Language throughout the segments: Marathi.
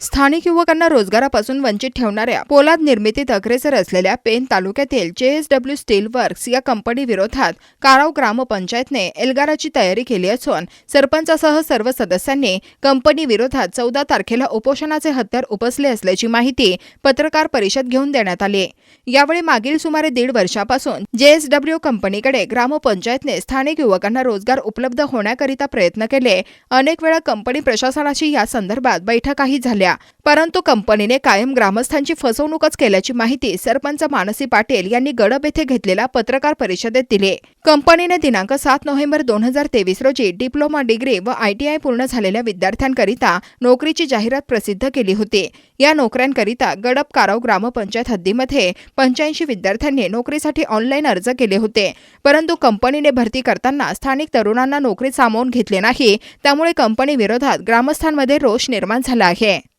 स्थानिक युवकांना रोजगारापासून वंचित ठेवणाऱ्या पोलाद निर्मितीत अग्रेसर असलेल्या पेन तालुक्यातील जेएसडब्ल्यू स्टील वर्क्स या कंपनी विरोधात काराव ग्रामपंचायतने एल्गाराची तयारी केली असून सरपंचासह सर्व सदस्यांनी कंपनी विरोधात चौदा तारखेला उपोषणाचे हत्यार उपसले असल्याची माहिती पत्रकार परिषद घेऊन देण्यात आली. यावेळी मागील सुमारे दीड वर्षापासून जेएसडब्ल्यू कंपनीकडे ग्रामपंचायतने स्थानिक युवकांना रोजगार उपलब्ध होण्याकरिता प्रयत्न केले. अनेक वेळा कंपनी प्रशासनाशी या संदर्भात बैठकाही झाल्या परंतु कंपनीने कायम ग्रामस्थांची फसवणूकच केल्याची माहिती सरपंच मानसी पाटील यांनी गडब येथे घेतलेल्या पत्रकार परिषदेत दिली. कंपनीने दिनांक सात नोव्हेंबर दोन हजार तेवीस रोजी डिप्लोमा डिग्री व आयटीआय पूर्ण झालेल्या विद्यार्थ्यांकरिता नोकरीची जाहिरात प्रसिद्ध केली होती. या नोकऱ्यांकरिता गडप काराव ग्रामपंचायत हद्दीमध्ये पंच्याऐंशी विद्यार्थ्यांनी नोकरीसाठी ऑनलाईन अर्ज केले होते. परंतु कंपनीने भरती करताना स्थानिक तरुणांना नोकरीत सामावून घेतले नाही त्यामुळे कंपनी विरोधात ग्रामस्थांमध्ये रोष निर्माण झाला आहे.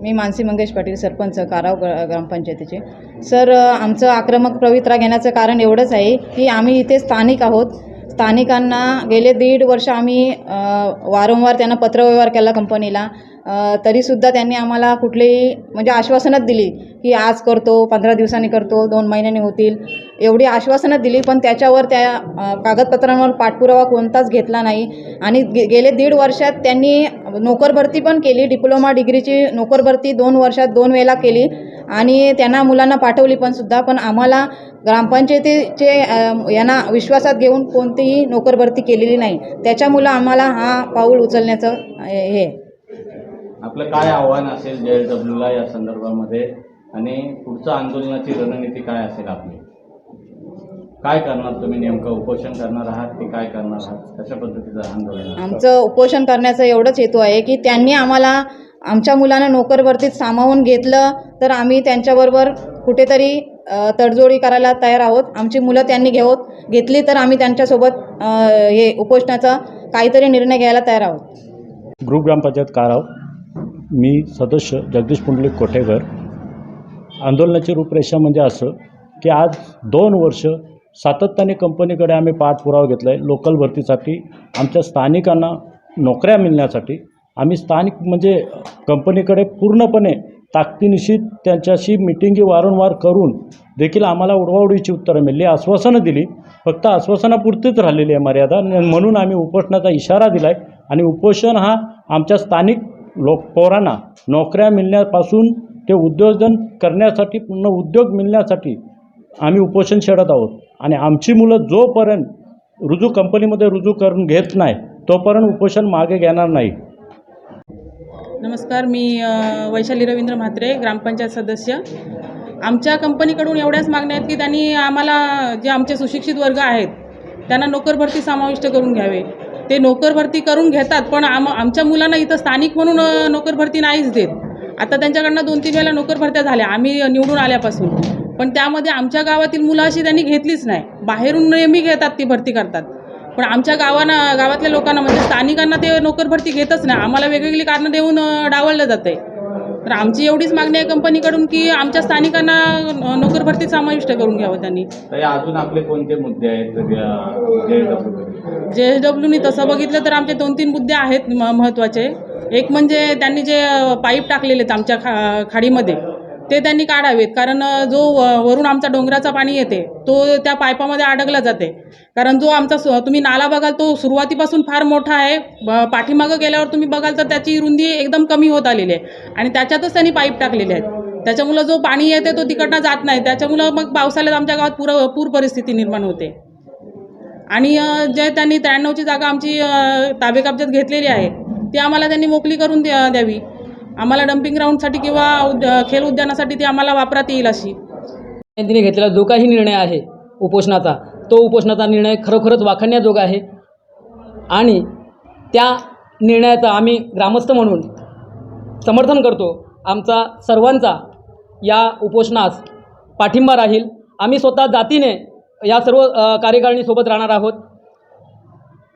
मी मानसी मंगेश पाटील सरपंच काराव ग ग्रामपंचायतीचे. सर आमचं आक्रमक पवित्रा घेण्याचं कारण एवढंच आहे की आम्ही इथे स्थानिक आहोत. स्थानिकांना गेले दीड वर्ष आम्ही वारंवार त्यांना पत्रव्यवहार केला कंपनीला. तरीसुद्धा त्यांनी आम्हाला कुठलेही म्हणजे आश्वासनच दिली की आज करतो पंधरा दिवसांनी करतो दोन महिन्यांनी होतील. एवढी आश्वासनं दिली पण त्याच्यावर त्या कागदपत्रांवर पाठपुरावा कोणताच घेतला नाही. आणि गे गेले दीड वर्षात त्यांनी नोकरभरती पण केली डिप्लोमा डिग्रीची नोकरभरती दोन वर्षात दोन वेळेला केली. आणि त्यांना मुलांना पाठवली पण सुद्धा पण आम्हाला ग्रामपंचायतीचे यांना विश्वासात घेऊन कोणतीही नोकर भरती केलेली नाही. त्याच्यामुळं आम्हाला हा पाऊल उचलण्याचं हे. आपलं काय आव्हान असेल जे डब्ल्यूला या संदर्भामध्ये? आणि पुढचं आंदोलनाची रणनीती काय असेल आपली? काय करणार तुम्ही नेमकं? उपोषण करणार आहात की काय करणार आहात? कशा पद्धतीचं आंदोलन? आमचं उपोषण करण्याचा एवढंच हेतू आहे की त्यांनी आम्हाला आमच्या मुलांना नोकर भरतीत सामावून घेतलं तर आम्ही त्यांच्याबरोबर कुठेतरी तडजोडी करायला तयार आहोत. आमची मुलं त्यांनी घेऊत घेतली तर आम्ही त्यांच्यासोबत हे उपोषणाचा काहीतरी निर्णय घ्यायला तयार आहोत. ग्रुप ग्रामपंचायत काराव मी सदस्य जगदीश पुंडलिक कोठेकर आंदोलनाची रूपरेषा म्हणजे असं की आज दोन वर्ष सातत्याने कंपनीकडे आम्ही पाठपुरावा घेतला आहे लोकल भरतीसाठी आमच्या स्थानिकांना नोकऱ्या मिळण्यासाठी. आम्ही स्थानिक म्हणजे कंपनीकडे पूर्णपणे ताकदीनिशी त्यांच्याशी मिटिंगी वारंवार करून देखील आम्हाला उडवाउडीची उत्तरं मिळली. आश्वासनं दिली. फक्त आश्वासनापुरतीच राहिलेली आहे मर्यादा. म्हणून आम्ही उपोषणाचा इशारा दिला आहे आणि उपोषण हा आमच्या स्थानिक लोक पोरांना नोकऱ्या मिळण्यापासून ते उद्योजन करण्यासाठी पूर्ण उद्योग मिळण्यासाठी आम्ही उपोषण छेडत आहोत. आणि आमची मुलं जोपर्यंत रुजू कंपनीमध्ये रुजू करून घेत नाही तोपर्यंत उपोषण मागे घेणार नाही. नमस्कार मी वैशाली रवींद्र म्हात्रे ग्रामपंचायत सदस्य. आमच्या कंपनीकडून एवढ्याच मागण्या आहेत की त्यांनी आम्हाला जे आमचे सुशिक्षित वर्ग आहेत त्यांना नोकर भरती समाविष्ट करून घ्यावे. ते नोकर भरती करून घेतात पण आम आमच्या मुलांना इथं स्थानिक म्हणून नोकरभरती नोकर भरती नाहीच देत. आता त्यांच्याकडनं दोन तीन वेळेला नोकर भरत्या झाल्या आम्ही निवडून आल्यापासून. पण त्यामध्ये आमच्या गावातील मुलं अशी त्यांनी घेतलीच नाही. बाहेरून नेहमी घेतात ती भरती करतात. पण आमच्या गावांना गावातल्या लोकांना म्हणजे स्थानिकांना ते नोकर भरती घेतच नाही. आम्हाला वेगवेगळी कारणं देऊन डावललं जातं आहे तर आमची एवढीच मागणी आहे कंपनीकडून की आमच्या स्थानिकांना नोकर भरती समाविष्ट करून घ्यावं त्यांनी. अजून आपले कोणते मुद्दे आहेत? जे एस डब्ल्यूनी तसं बघितलं तर आमचे दोन तीन मुद्दे आहेत म महत्त्वाचे एक म्हणजे त्यांनी जे पाईप टाकलेले आहेत आमच्या खा खाडीमध्ये ते त्यांनी काढावेत. कारण जो व- वरून आमचा डोंगराचा पाणी येते तो त्या पाईपामध्ये अडकला जाते. कारण जो आमचा तुम्ही नाला बघाल तो सुरुवातीपासून फार मोठा आहे. ब- पाठीमागं गेल्यावर तुम्ही बघाल तर त्याची रुंदी एकदम कमी होत आलेली आहे. आणि त्याच्यातच त्यांनी पाईप टाकलेले आहेत. त्याच्यामुळं जो पाणी येते तो तिकडनं जात नाही. त्याच्यामुळं मग पावसाळ्यात आमच्या गावात पुर पूर परिस्थिती निर्माण होते. आणि जे त्यांनी त्र्याण्णवची जागा आमची ताबेकाबजात ताबे कब्जात घेतलेली आहे ती आम्हाला त्यांनी मोकळी करून द्या द्यावी. आम्हाला डम्पिंग ग्राउंडसाठी किंवा उद खेल उद्यानासाठी ती आम्हाला वापरात येईल अशी. तिने घेतलेला जो काही निर्णय आहे उपोषणाचा तो उपोषणाचा निर्णय खरोखरच वाखण्याजोगा आहे. आणि त्या निर्णयाचं आम्ही ग्रामस्थ म्हणून समर्थन करतो. आमचा सर्वांचा या उपोषणास पाठिंबा राहील. आम्ही स्वतः जातीने या सर्व कार्यकारिणीसोबत राहणार आहोत.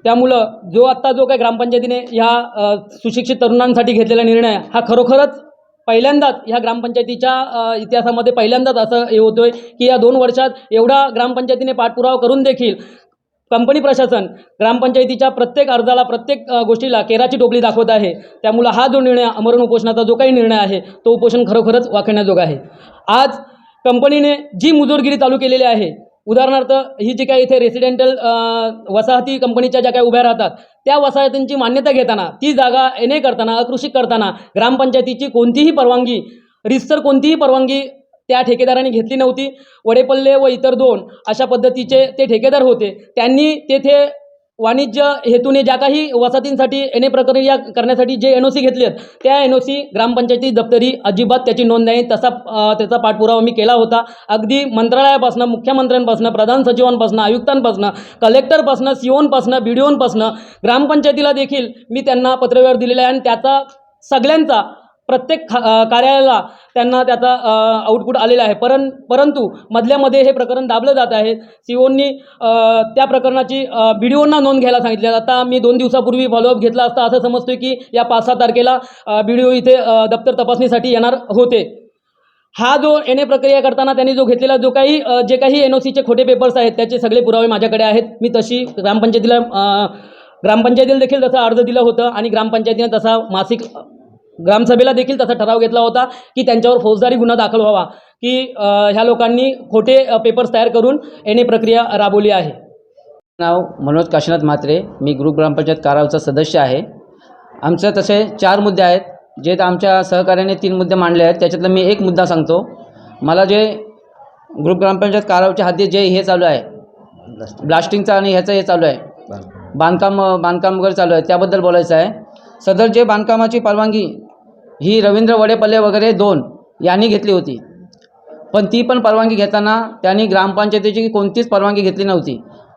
त्यामुळं जो आत्ता जो काही ग्रामपंचायतीने ह्या सुशिक्षित तरुणांसाठी घेतलेला निर्णय हा खरोखरच पहिल्यांदाच ह्या ग्रामपंचायतीच्या इतिहासामध्ये पहिल्यांदाच असं हे होतोय की या दोन वर्षात एवढा ग्रामपंचायतीने पाठपुरावा करून देखील कंपनी प्रशासन ग्रामपंचायतीच्या प्रत्येक अर्जाला प्रत्येक गोष्टीला केराची टोपली दाखवत आहे. त्यामुळं हा जो निर्णय अमरण उपोषणाचा जो काही निर्णय आहे तो उपोषण खरोखरच वाखण्याजोगा आहे. आज कंपनीने जी मुजोरगिरी चालू केलेली आहे उदाहरणार्थ ही जी काही इथे रेसिडेंटल वसाहती कंपनीच्या ज्या काही उभ्या राहतात त्या वसाहतींची मान्यता घेताना ती जागा एने करताना अकृषिक करताना ग्रामपंचायतीची कोणतीही परवानगी रिस्तर कोणतीही परवानगी त्या ठेकेदारांनी घेतली नव्हती. वडेपल्ले व इतर दोन अशा पद्धतीचे ते ठेकेदार होते. त्यांनी तेथे वाणिज्य हेतूने ज्या काही वसाहतींसाठी एन ए प्रक्रिया करण्यासाठी जे एन ओ सी घेतले आहेत त्या एन ओ सी ग्रामपंचायती दप्तरी अजिबात त्याची नोंद नाही. तसा त्याचा पाठपुरावा मी केला होता. अगदी मंत्रालयापासून मुख्यमंत्र्यांपासून प्रधान सचिवांपासून आयुक्तांपासून कलेक्टरपासून सी ओनपासून बी डी ओनपासून ग्रामपंचायतीला देखील मी त्यांना पत्रव्यवहार दिलेला आहे. आणि त्याचा सगळ्यांचा प्रत्येक खा कार्यालयाला त्यांना त्याचा आउटपुट आलेला आहे. परं परंतु मधल्यामध्ये हे प्रकरण दाबलं जात आहे. सीओनी त्या प्रकरणाची बी डी नोंद घ्यायला सांगितली आता मी दोन दिवसापूर्वी फॉलोअप घेतला असता. असं समजतोय की या पाच सहा तारखेला बी डी ओ इथे दप्तर तपासणीसाठी येणार होते. हा जो एन ए प्रक्रिया करताना त्यांनी जो घेतलेला जो काही जे काही एन ओ सीचे खोटे पेपर्स आहेत त्याचे सगळे पुरावे माझ्याकडे आहेत. मी तशी ग्रामपंचायतीला ग्रामपंचायतीला देखील तसा अर्ज दिला होता आणि ग्रामपंचायतीने तसा मासिक ग्रामसभेला देखील तसा ठराव घेतला होता की त्यांच्यावर फौजदारी गुन्हा दाखल व्हावा की ह्या लोकांनी खोटे पेपर्स तयार करून एन प्रक्रिया राबवली आहे. नाव मनोज काशीनाथ म्हात्रे. मी ग्रुप ग्रामपंचायत कारावचा सदस्य आहे. आमचं तसे चार मुद्दे आहेत जे आमच्या सहकार्याने तीन मुद्दे मांडले आहेत. त्याच्यातला मी एक मुद्दा सांगतो. मला जे ग्रुप ग्रामपंचायत कारावच्या हद्दीत जे हे चालू आहे ब्लास्टिंगचं आणि ह्याचं हे चालू आहे बांधकाम बांधकाम वगैरे चालू आहे त्याबद्दल बोलायचं आहे. सदर जे बांधकामाची परवानगी ही रवींद्र वडेपल्ले वगैरे दोन यांनी घेतली होती. पण ती पण परवानगी घेताना त्यांनी ग्रामपंचायतीची कोणतीच परवानगी घेतली नव्हती.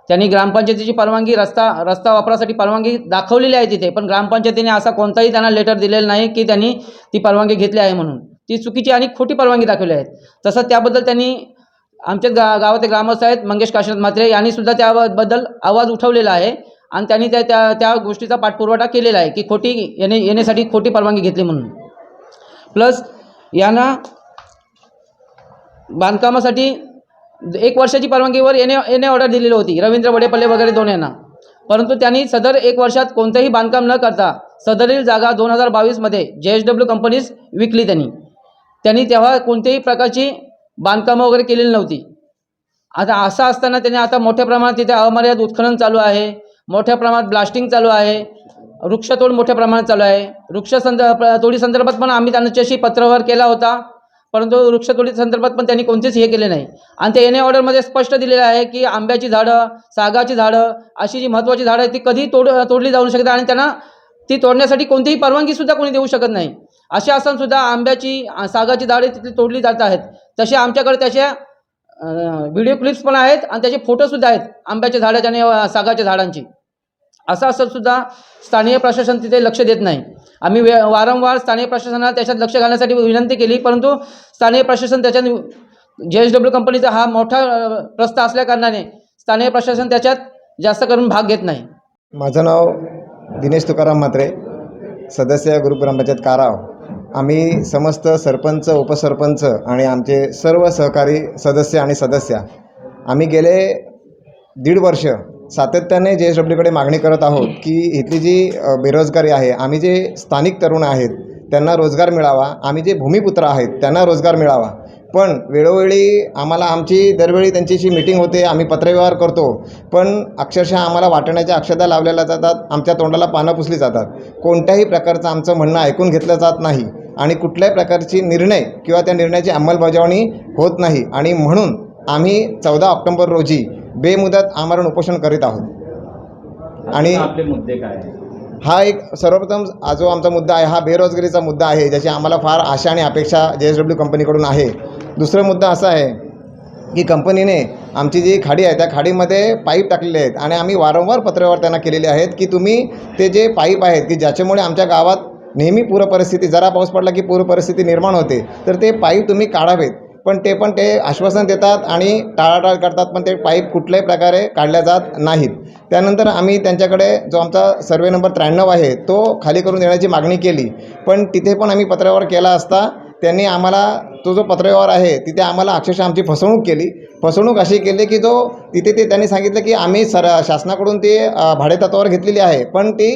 त्यांनी ग्रामपंचायतीची परवानगी रस्ता रस्ता वापरासाठी परवानगी दाखवलेली आहे तिथे पण ग्रामपंचायतीने असा कोणताही त्यांना लेटर दिलेला नाही की त्यांनी ती परवानगी घेतली आहे म्हणून. ती चुकीची आणि खोटी परवानगी दाखवली आहे. तसंच त्याबद्दल त्यांनी आमच्या गा गावाचे ग्रामस्थ आहेत मंगेश काशीनाथ म्हात्रे यांनी सुद्धा त्याबद्दल आवाज उठवलेला आहे आणि त्यांनी त्या त्या त्या गोष्टीचा पाठपुरवठा केलेला आहे की खोटी येणे येण्यासाठी खोटी परवानगी घेतली म्हणून. प्लस यांना बांधकामासाठी एक वर्षाची परवानगीवर येणे येणे ऑर्डर दिलेली होती. रवींद्र वडेपल्ले वगैरे दोन यांना. परंतु त्यांनी सदर एक वर्षात कोणतेही बांधकाम न करता सदरील जागा दोन हजार बावीसमध्ये जे एच डब्ल्यू कंपनीज विकली त्यांनी. त्यांनी तेव्हा कोणत्याही प्रकारची बांधकामं वगैरे केलेली नव्हती. आता असं असताना त्यांनी आता मोठ्या प्रमाणात तिथे अमर्याद उत्खनन चालू आहे. मोठ्या प्रमाणात ब्लास्टिंग चालू आहे. वृक्षतोड मोठ्या प्रमाणात चालू आहे. वृक्ष संदर्भ तोडी संदर्भात पण आम्ही त्यांच्याशी पत्रव्यवहार केला होता. परंतु वृक्षतोडी संदर्भात पण त्यांनी कोणतेच हे केले नाही. आणि ते एने ऑर्डरमध्ये स्पष्ट दिलेलं आहे की आंब्याची झाडं सागाची झाडं अशी जी महत्त्वाची झाडं आहेत ती कधी तोड तोडली जाऊ शकतात आणि त्यांना ती तोडण्यासाठी कोणतीही परवानगीसुद्धा कोणी देऊ शकत नाही. असे असूनसुद्धा आंब्याची सागाची झाडे तिथे तोडली जात आहेत. तसे आमच्याकडे त्याच्या व्हिडिओ क्लिप्स पण आहेत आणि त्याचे फोटोसुद्धा आहेत आंब्याच्या झाडाच्या आणि सागाच्या झाडांची. असं असं सुद्धा स्थानीय प्रशासन तिथे लक्ष देत नाही. आम्ही वे वारंवार स्थानिक प्रशासनाला त्याच्यात लक्ष घालण्यासाठी विनंती केली परंतु स्थानिक प्रशासन त्याच्यात जे एच डब्ल्यू कंपनीचा हा मोठा रस्ता असल्याकारणाने स्थानिक प्रशासन त्याच्यात जास्त करून भाग घेत नाही. माझं नाव दिनेश तुकाराम म्हात्रे सदस्य ग्रुप ग्रामपंचायत काराव. आम्ही समस्त सरपंच उपसरपंच आणि आमचे सर्व सहकारी सदस्य आणि सदस्या आम्ही गेले दीड वर्ष सातत्याने जे एस डब्ल्यूकडे मागणी करत आहोत की इथली जी बेरोजगारी आहे आम्ही जे स्थानिक तरुण आहेत त्यांना रोजगार मिळावा आम्ही जे भूमिपुत्र आहेत त्यांना रोजगार मिळावा. पण वेळोवेळी आम्हाला आमची दरवेळी त्यांच्याशी मिटिंग होते आम्ही पत्रव्यवहार करतो पण अक्षरशः आम्हाला वाटण्याच्या अक्षता लावलेल्या जातात आमच्या तोंडाला पानं पुसली जातात. कोणत्याही प्रकारचं आमचं म्हणणं ऐकून घेतलं जात नाही आणि कुठल्याही प्रकारची निर्णय किंवा त्या निर्णयाची अंमलबजावणी होत नाही. आणि म्हणून आम्ही चौदा ऑक्टोंबर रोजी बेमुदत आमरण उपोषण करीत आहोत. आणि आपले मुद्दे काय हा एक सर्वप्रथम जो आमचा मुद्दा आहे हा बेरोजगारीचा मुद्दा आहे ज्याची आम्हाला फार आशा आणि अपेक्षा जे एस डब्ल्यू कंपनीकडून आहे. दुसरा मुद्दा असा आहे की कंपनीने आमची जी खाडी आहे त्या खाडीमध्ये पाईप टाकलेले आहेत आणि आम्ही वारंवार पत्रव्यवहार त्यांना केलेले आहेत की तुम्ही ते जे पाईप आहेत की ज्याच्यामुळे आमच्या गावात नेहमी पूर परिस्थिती जरा पाऊस पडला की पूर परिस्थिती निर्माण होते तर ते पाईप तुम्ही काढावेत. पण ते पण ते आश्वासन देतात आणि टाळाटाळ करतात पण ते पाईप कुठल्याही प्रकारे काढल्या जात नाहीत. त्यानंतर आम्ही त्यांच्याकडे जो आमचा सर्वे नंबर त्र्याण्णव आहे तो खाली करून देण्याची मागणी केली. पण तिथे पण आम्ही पत्रव्यवहार केला असता त्यांनी आम्हाला तो जो पत्रव्यवहार आहे तिथे आम्हाला अक्षरशः आमची फसवणूक केली. फसवणूक अशी केली की जो तिथे ते त्यांनी सांगितलं की आम्ही सर शासनाकडून ते भाडेतत्वावर घेतलेली आहे. पण ती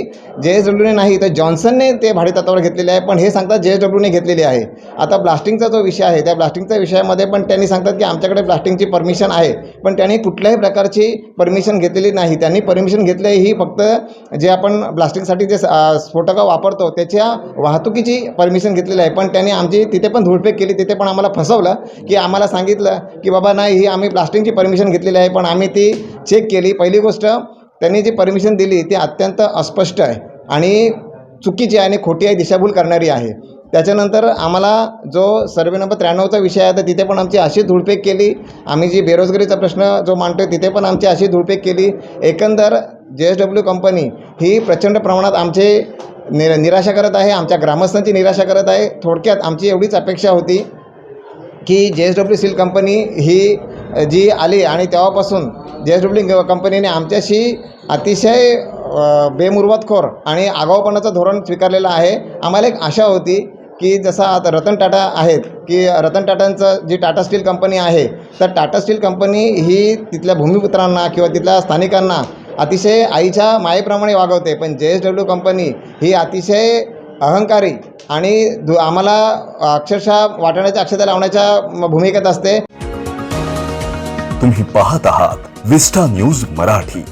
जे एस डब्ल्यूने नाही तर जॉन्सनने ते भाडेतत्वावर घेतलेले आहे पण हे सांगतात जे एस डब्ल्यूने घेतलेली आहे. आता ब्लास्टिंगचा जो विषय आहे त्या ब्लास्टिंगच्या विषयामध्ये पण त्यांनी सांगतात की आमच्याकडे ब्लास्टिंगची परमिशन आहे पण त्यांनी कुठल्याही प्रकारची परमिशन घेतलेली नाही. त्यांनी परमिशन घेतली आहे ही फक्त जे आपण ब्लास्टिंगसाठी जे स्फोटकं वापरतो त्याच्या वाहतुकीची परमिशन घेतलेली आहे. पण त्यांनी आमची तिथे पण धुळफेक केली तिथे पण आम्हाला फसवलं की आम्हाला सांगितलं की बाबा नाही ही आम्ही ब्लास्टिंगची परमिशन घेतलेली आहे पण आम्ही ती चेक केली. पहिली गोष्ट त्यांनी जी परमिशन दिली ती अत्यंत अस्पष्ट आहे आणि चुकीची आहे आणि खोटी आहे दिशाभूल करणारी आहे. त्याच्यानंतर आम्हाला जो सर्वे नंबर त्र्याण्णवचा विषय आहे तर तिथे पण आमची अशी धुळपेक केली. आम्ही जी बेरोजगारीचा प्रश्न जो मांडतो तिथे पण आमची अशी धुळपेक केली. एकंदर जे एस डब्ल्यू कंपनी ही प्रचंड प्रमाणात आमचे निर निराशा करत आहे आमच्या ग्रामस्थांची निराशा करत आहे. थोडक्यात आमची एवढीच अपेक्षा होती की J S W steel company ही जी आली आणि तेव्हापासून जे एस डब्ल्यू कंपनीने आमच्याशी अतिशय बेमुरवतखोर आणि आगाऊपणाचं धोरण स्वीकारलेलं आहे. आम्हाला एक आशा होती की जसं आता रतन टाटा आहेत की रतन टाटांचं जी टाटा स्टील कंपनी आहे तर टाटा स्टील कंपनी ही तिथल्या भूमिपुत्रांना किंवा तिथल्या स्थानिकांना अतिशय आईच्या मायेप्रमाणे वागवते. पण जे एस डब्ल्यू कंपनी ही अतिशय अहंकारी आणि दु आम्हाला अक्षरशः वाटण्याच्या अक्षता लावण्याच्या भूमिकेत असते. तुम्ही पाहत आहात विस्टा न्यूज मराठी.